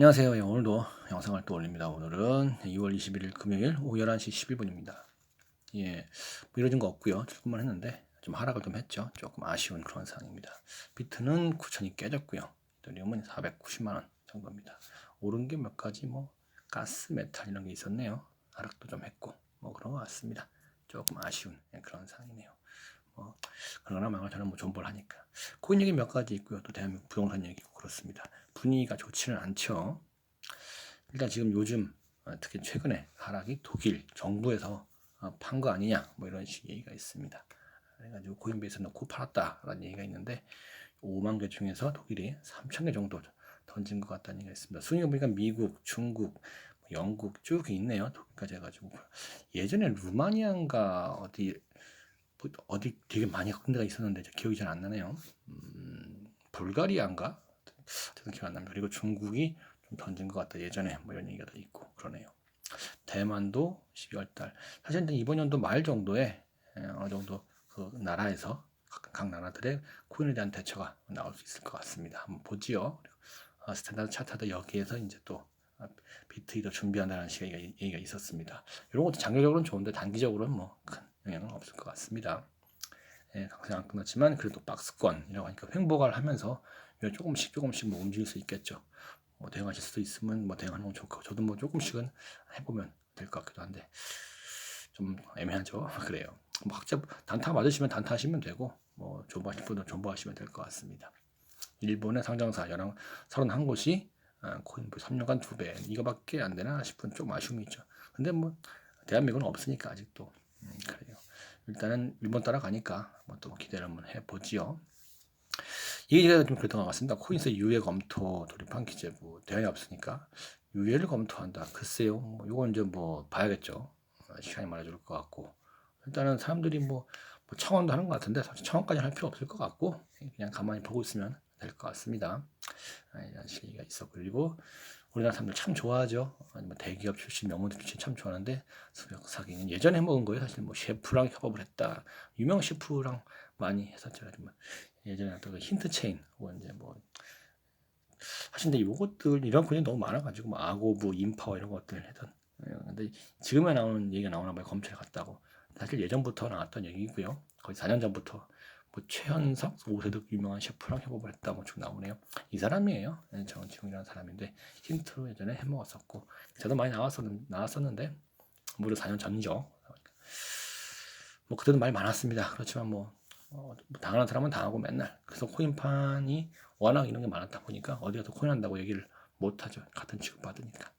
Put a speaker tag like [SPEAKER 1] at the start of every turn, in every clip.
[SPEAKER 1] 안녕하세요. 예, 오늘도 영상을 또 올립니다. 오늘은 2월 21일 금요일 오후 11시 11분입니다. 예, 뭐 이뤄진 거 없고요. 출근만 했는데 좀 하락을 좀 했죠. 조금 아쉬운 그런 상황입니다. 비트는 9천이 깨졌고요. 이더리움은 490만 원 정도입니다. 오른 게 몇 가지 뭐 가스, 메탈 이런 게 있었네요. 하락도 좀 했고 뭐 그런 것 같습니다. 조금 아쉬운 예, 그런 상황이네요. 뭐 그러나 망을 저는 뭐 존버를 하니까 코인 얘기 몇 가지 있고요. 또 대한민국 부동산 얘기고 그렇습니다. 분위기가 좋지는 않죠. 일단 지금 요즘 어, 특히 최근에 하락이 독일 정부에서 어, 판거 아니냐 뭐 이런 식 얘기가 있습니다. 그래가지고 코인베이스 넣고 팔았다라는 얘기가 있는데 5만 개 중에서 독일이 3천 개 정도 던진 것 같다는 얘기가 있습니다. 순위가 보니까 미국, 중국, 뭐 영국 쭉 있네요. 독일까지 해가지고 예전에 루마니아인가 어디 뭐 어디 되게 많이 큰 데가 있었는데 기억이 잘 안 나네요. 음, 불가리아인가 어쨌든 기억 안 납니다. 그리고 중국이 좀 던진 것 같다 예전에 뭐 이런 얘기가 더 있고 그러네요. 대만도 12월 달 사실 이번 연도 말 정도에 어느 정도 그 나라에서 각, 각 나라들의 코인에 대한 대처가 나올 수 있을 것 같습니다. 한번 보지요. 어, 스탠다드 차트도 여기에서 이제 또 비트이도 준비한다는 식의 얘기가, 얘기가 있었습니다. 이런 것도 장기적으로는 좋은데 단기적으로는 뭐큰 영향은 없을 것 같습니다. 예, 강세 안 끊었지만 그래도 박스권이라고 하니까 횡보를 하면서 조금씩 조금씩 뭐 움직일 수 있겠죠. 뭐 대응하실 수도 있으면 뭐 대응하는 건 좋고 저도 뭐 조금씩은 해보면 될 것 같기도 한데 좀 애매하죠. 그래요. 뭐 각자 단타 맞으시면 단타 하시면 되고 뭐 존버하실 분은 존버하시면 될 것 같습니다. 일본의 상장사 11, 31곳이 아, 코인 3년간 2배 이거밖에 안 되나 싶은 좀 아쉬움이 있죠. 근데 뭐 대한민국은 없으니까 아직도 음, 그래요. 일단은 일본 따라가니까 뭐또 기대를 한번 해보지요. 이게 좀 그랬던 것 같습니다. 코인스 유예 검토 돌입한 기재부 대안이 없으니까 유예를 검토한다. 글쎄요. 뭐 이건 이제 뭐 봐야겠죠. 어, 시간이 말해줄 것 같고 일단은 사람들이 뭐, 뭐 청원도 하는 것 같은데 사실 청원까지 할 필요 없을 것 같고 그냥 가만히 보고 있으면 될 것 같습니다. 아, 이런 시기가 있어 그리고 우리나라 사람들 참 좋아하죠. 아니면 대기업 출신 명문들 출신 참 좋아하는데 수력 사기는 예전에 먹은 거예요. 사실 뭐 셰프랑 협업을 했다. 유명 셰프랑 많이 했었죠. 뭐 예전에 어떤 그 힌트 체인 혹은 이제 뭐 근데 요것들 이런 분이 너무 많아가지고 뭐 아고부, 인파워 이런 것들 했던 예, 근데 지금에 나오는 얘기가 나오나 봐요. 검찰 갔다고. 사실 예전부터 나왔던 얘기고요. 거의 4년 전부터 뭐 최현석, 오세득 유명한 셰프랑 협업을 했다고 쭉 나오네요. 이 사람이에요. 예, 정지웅이라는 사람인데 힌트로 예전에 해먹었었고 저도 많이 나왔었는, 나왔었는데 무려 4년 전이죠. 뭐 그때도 말 많았습니다. 그렇지만 뭐 어, 뭐 당하는 사람은 당하고 맨날 그래서 코인판이 워낙 이런 게 많았다 보니까 어디 가서 코인 한다고 얘기를 못하죠 같은 취급 받으니까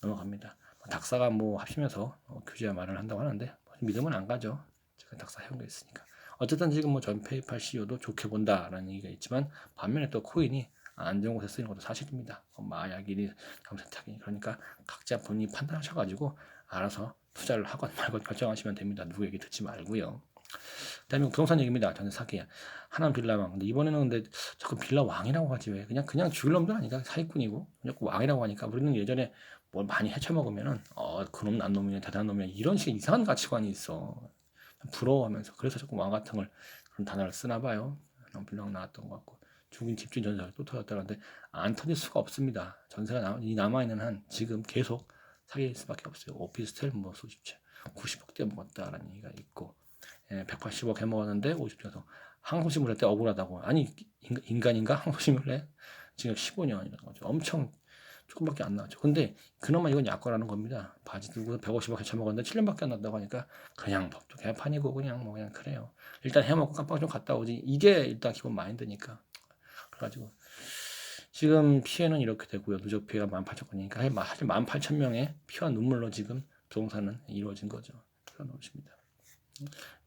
[SPEAKER 1] 넘어갑니다 뭐 닥사가 뭐 합치면서 어, 규제 마련을 한다고 하는데 뭐 믿으면 안 가죠 제가 닥사 해온 게 있으니까 어쨌든 지금 뭐 전 페이팔 CEO도 좋게 본다라는 얘기가 있지만 반면에 또 코인이 안 좋은 곳에 쓰이는 것도 사실입니다 뭐 마약이니 감세탁이니 그러니까 각자 본인이 판단하셔가지고 알아서 투자를 하건 말건 결정하시면 됩니다 누구 얘기 듣지 말고요 대한민국 부동산 얘기입니다. 전세 사기. 하남 빌라왕. 근데 이번에는 근데 자꾸 빌라 왕이라고 하지 왜? 그냥 그냥 죽일 놈도 아니까 사기꾼이고 자꾸 왕이라고 하니까 우리는 예전에 뭘 많이 헤쳐먹으면은 어 그놈 난 놈이네 대단한 놈이네 이런 식의 이상한 가치관이 있어. 부러워하면서 그래서 자꾸 왕 같은 걸 그런 단어를 쓰나 봐요. 빌라왕 나왔던 것 같고 죽인 집주인 전세가 또 터졌다는데 안 터질 수가 없습니다. 전세가 남아 있는 한 지금 계속 사기일 수밖에 없어요. 오피스텔 뭐 수십 채 90억대 먹었다라는 얘기가 있고 예, 180억 해먹었는데 50조에서 항소심을 했대 억울하다고. 아니 인간인가 항소심을 해? 지금 15년이라는 거죠. 엄청 조금밖에 안 나왔죠. 근데 그나마 이건 약관하는 겁니다. 바지 들고 150억 해쳐먹었는데 7년밖에 안 났다고 하니까 그냥 법도 개판이고 그냥 뭐 그냥 그래요. 일단 해먹고 깜빡 좀 갔다 오지. 이게 일단 기본 마인드니까. 그래가지고 지금 피해는 이렇게 되고요. 누적 피해가 18,000건이니까 사실 18,000명의 피와 눈물로 지금 부동산은 이루어진 거죠. 그런 것입니다.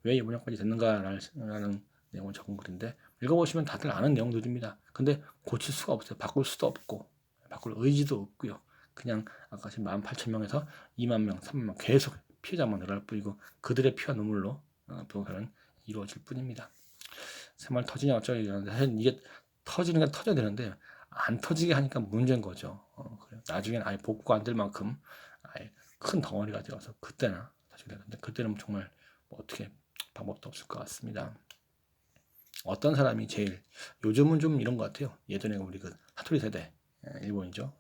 [SPEAKER 1] 왜 이번역까지 됐는가라는 내용을 적은 글인데 읽어보시면 다들 아는 내용들입니다. 근데 고칠 수가 없어요. 바꿀 수도 없고 바꿀 의지도 없고요. 그냥 아까 지금 18,000명에서 2만 명, 3만 명 계속 피해자만 늘어날 뿐이고 그들의 피와 눈물로 어, 부동산은 이루어질 뿐입니다. 새말 터지냐 어쩌냐 이러는데 이게 터지는 게 터져야 되는데 안 터지게 하니까 문제인 거죠. 어. 나중에는 아예 복구가 안 될 만큼 아예 큰 덩어리가 되어서 그때나 사실 되는데 그때는 정말 뭐 어떻게 방법도 없을 것 같습니다. 어떤 사람이 제일 요즘은 좀 이런 것 같아요. 예전에 우리 그 사토리 세대 예, 일본이죠.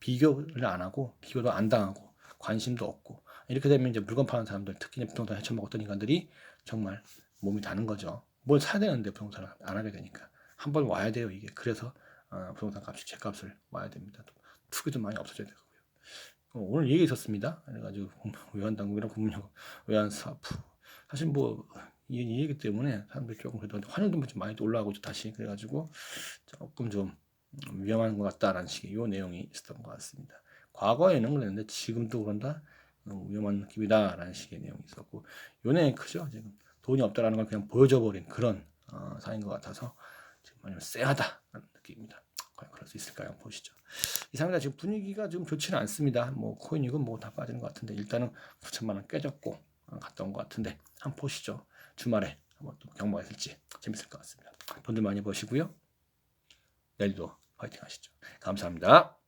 [SPEAKER 1] 비교를 안 하고 비교도 안 당하고 관심도 없고 이렇게 되면 이제 물건 파는 사람들 특히 부동산 헤쳐먹었던 인간들이 정말 몸이 다는 거죠. 뭘 사야 되는데 부동산을 안 하게 되니까 한 번 와야 돼요 이게. 그래서 어, 부동산 값이 제 값을 와야 됩니다. 또 투기도 많이 없어져야 되고요. 어, 오늘 얘기 있었습니다. 그래가지고 외환당국이랑 국민연금, 외환사프 사실 뭐 이, 이 얘기 때문에 사람들이 조금 그래도 환율도 좀 많이 올라가고 다시 그래가지고 조금 좀 위험한 것 같다라는 식의 요 내용이 있었던 것 같습니다. 과거에는 그랬는데 지금도 그런다 위험한 느낌이다라는 식의 내용이 있었고 요 내용이 크죠 지금 돈이 없다라는 걸 그냥 보여줘 버린 그런 어, 사인 것 같아서 지금 아니면 쎄하다라는 느낌입니다. 과연 그럴 수 있을까요? 보시죠. 이상입니다. 지금 분위기가 좀 좋지는 않습니다. 뭐 코인이고 뭐다 빠지는 것 같은데 일단은 9천만 원 깨졌고 어, 온것 같은데 한번 보시죠. 주말에 한번 또 경마가 있을지 재밌을 것 같습니다. 돈들 많이 버시고요. 내일도 파이팅 하시죠. 감사합니다.